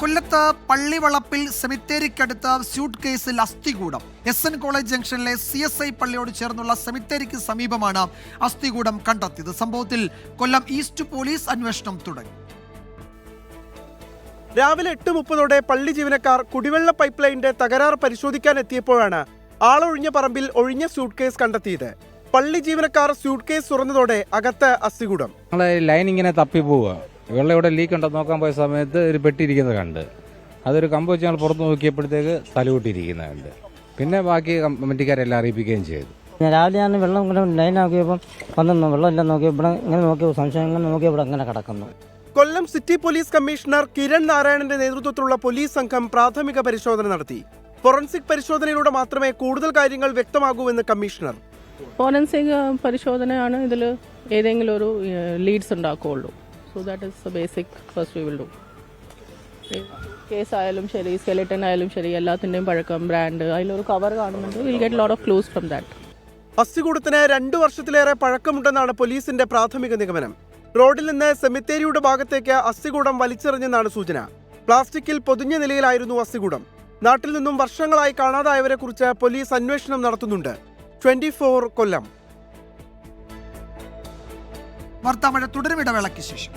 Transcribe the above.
കൊല്ലത്ത് പള്ളിവളപ്പിൽ സെമിത്തേരിക്കടുത്ത് സ്യൂട്ട് കേസിൽ അസ്ഥികൂടം. എസ് എൻ കോളേജ് ജംഗ്ഷനിലെ സി എസ് ഐ പള്ളിയോട് ചേർന്നുള്ള സെമിത്തേരിക്ക് സമീപമാണ് അസ്ഥികൂടം കണ്ടെത്തിയത്. സംഭവത്തിൽ കൊല്ലം ഈസ്റ്റ് പോലീസ് അന്വേഷണം തുടങ്ങി. രാവിലെ എട്ട് മുപ്പതോടെ പള്ളി ജീവനക്കാർ കുടിവെള്ള പൈപ്പ് ലൈനിന്റെ തകരാർ പരിശോധിക്കാൻ എത്തിയപ്പോഴാണ് ആളൊഴിഞ്ഞ പറമ്പിൽ ഒഴിഞ്ഞ സ്യൂട്ട് കേസ് കണ്ടെത്തിയത്. പള്ളി ജീവനക്കാർ സ്യൂട്ട് കേസ് തുറന്നതോടെ അകത്ത് അസ്ഥികൂടം. ലൈൻ ഇങ്ങനെ തപ്പി പോവുക. വെള്ളം ഇവിടെ ലീക്ക് ഉണ്ടെന്ന് നോക്കാൻ പോയ സമയത്ത് ഒരു പെട്ടിയിരിക്കുന്നത് കണ്ട്. അതൊരു കമ്പ് വെച്ച് ഞങ്ങൾ പുറത്ത് നോക്കിയപ്പോഴത്തേക്ക് തലകൂട്ടിയിരിക്കുന്നത് കണ്ട്. പിന്നെ ബാക്കി കമ്മിറ്റിക്കാരെല്ലാം അറിയിപ്പിക്കുകയും ചെയ്തു. രാവിലെ ഞാൻ വെള്ളം ഇങ്ങനെ ലൈൻ ആക്കിയപ്പോൾ വന്നു വെള്ളം ഇല്ല നോക്കി ഇവിടെ ഇങ്ങനെ നോക്കിയപ്പോൾ സംശയം ഇങ്ങനെ നോക്കിയപ്പോൾ ഇവിടെ അങ്ങനെ കിടക്കുന്നു. Kollam city police commissioner Kiran നാരായണന്റെ നേതൃത്വത്തിലുള്ള പോലീസ് സംഘം പ്രാഥമിക പരിശോധന നടത്തി. ഫോറൻസിക് പരിശോധനയിലൂടെ മാത്രമേ കൂടുതൽ കാര്യങ്ങൾ വ്യക്തമാകൂവെന്ന് കമ്മീഷണർ ഫോറൻസിക് പരിശോധനയാണ് ഇതിൽ ഏതെങ്കിലും ഒരു leads ഉണ്ടാക്കുകയുള്ളൂ. So that is the basic first we will do case ആയാലും ശരി സ്കെലറ്റൻ ആയാലും ശരി എല്ലാത്തിന്റെയും പഴക്കം ബ്രാൻഡ് അതിലൊരു കവർ കാണുന്നുണ്ട്. Will get lot of clues from that അസ്ഥികൂടത്തിന് രണ്ടു വർഷത്തിലേറെ പഴക്കമുണ്ടെന്നാണ് പോലീസിന്റെ പ്രാഥമിക നിഗമനം. റോഡിൽ നിന്ന് സെമിത്തേരിയുടെ ഭാഗത്തേക്ക് അസ്ഥികൂടം വലിച്ചെറിഞ്ഞെന്നാണ് സൂചന. പ്ലാസ്റ്റിക്കിൽ പൊതിഞ്ഞ നിലയിലായിരുന്നു അസ്ഥികൂടം. നാട്ടിൽ നിന്നും വർഷങ്ങളായി കാണാതായവരെ കുറിച്ച് പോലീസ് അന്വേഷണം നടത്തുന്നുണ്ട്. ട്വന്റി കൊല്ലം. വാർത്താമഴ തുടരും ഇടവേളയ്ക്ക് ശേഷം.